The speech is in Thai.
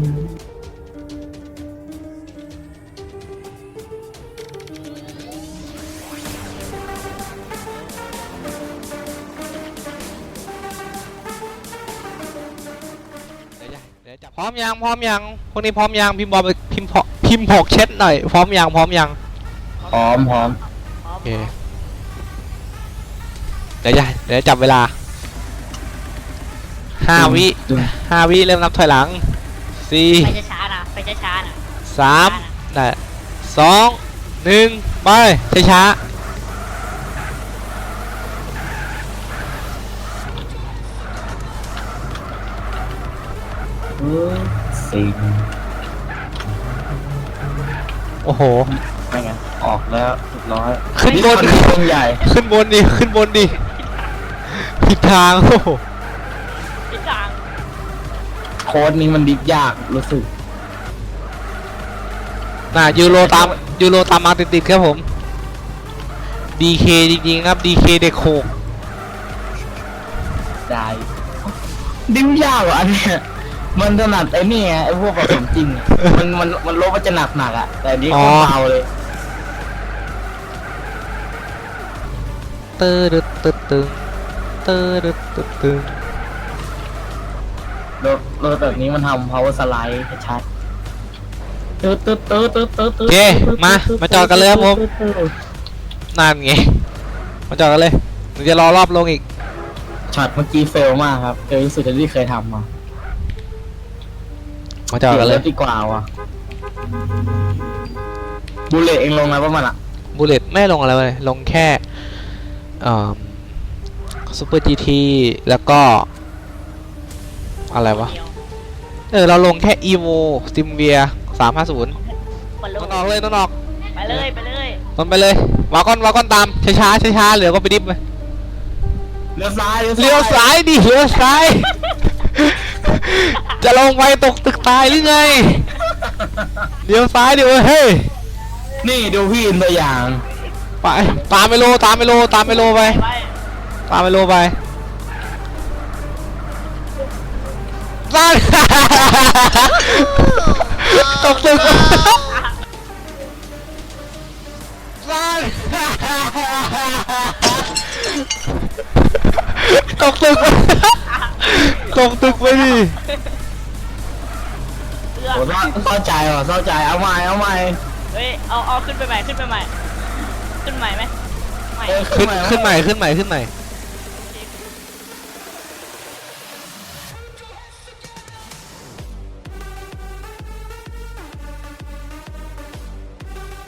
เดี๋ยวจะเดี๋ยวจับพร้อมยังพร้อมยังพวกนี้พร้อมยังพิมพ์บอกพิมพ์พอพิมพ์บอกเช็ดหน่อยพร้อมยังพร้อมยังพร้อมพร้อมโอเคเดี๋ยวจะเดี๋ยวจับเวลาห้าวิดึงห้าวิเริ่มนับถอยหลัง สี่ไปช้าๆนะไปช้าๆนะสามได้สองหนึ่งไปช้าเออสิงๆโอ้โห ไม่ไงออกแล้วเรียบร้อยขึ้นบนนี่มัเป็นใหญ่ ขึ้นบนดิ ขึ้นบนดิ ผิดทางโอ้โหทิศทาง โค้ดนี้มันดิฟยากรู้สึกน่ะยูโรตามยูโรตามมาติดๆครับผม DK จริงๆครับ DK เด็กโขกได้ดิฟยากกว่าอันเนี้ยมันถนัดไอ้นี่ไงไอ้พวกผสมจริงอะมันมันมันลบมันจะหนักหนักๆอะ แต่อันนี้ก็เบาเลย เตอร์ดึดตึดตึงเตอร์ดึดตึดตึง รถรถแบบนี้มันทำ power slide ชัดๆตึ๊ดตึ๊ดตึ๊ดตึ๊ดตึ๊ดตึ๊ดโอเคมามาจอดกันเลยครับผมนั่นไงมาจอดกันเลยเดี๋ยวจะรอรอบลงอีกช็อตเมื่อกี้เฟลมากครับเฟลที่สุดที่เคยทำมามาจอดกันเลยปนรถดีกว่าว่ะบูเลตเองลงแล้วป่ะมันอะบูเลตไม่ลงอะไรเลยลงแค่ซูเปอร์จีทีแล้วก็ อะไรวะเดียวเออ เราลงแค่ evo s t i m v i a 350บอลต้ลูนนออกเลยต้นออกไปเลยไปเลยต้นไปเลยวากอนวากอนตามช้าๆช้าๆเหลือก็ไปดิฟไปเลี้ยวซ้ายเลี้ยวซ้ายดิเลี้ยวซ้าย จะลงไปตกตึกตายหรือไงเลี้ยวซ้ายดิเว้ยเฮ้ยนี่ดูพี่อินตัวอย่างไปตามไปโลตามไปโลตามไปโลไปไปตามไปโลไป นั่นตกตึกนั่นตกตึกตกตึกไปดิเอื้อโหเศร้าใจว่ะเศร้าใจเอาใหม่เอาใหม่เฮ้ยเอาเอาขึ้นไปใหม่ขึ้นไปใหม่ ขึ้นใหม่ไหมไม่เออขึ้นใหม่ขึ้นใหม่ขึ้นใหม่ขึ้นใหม่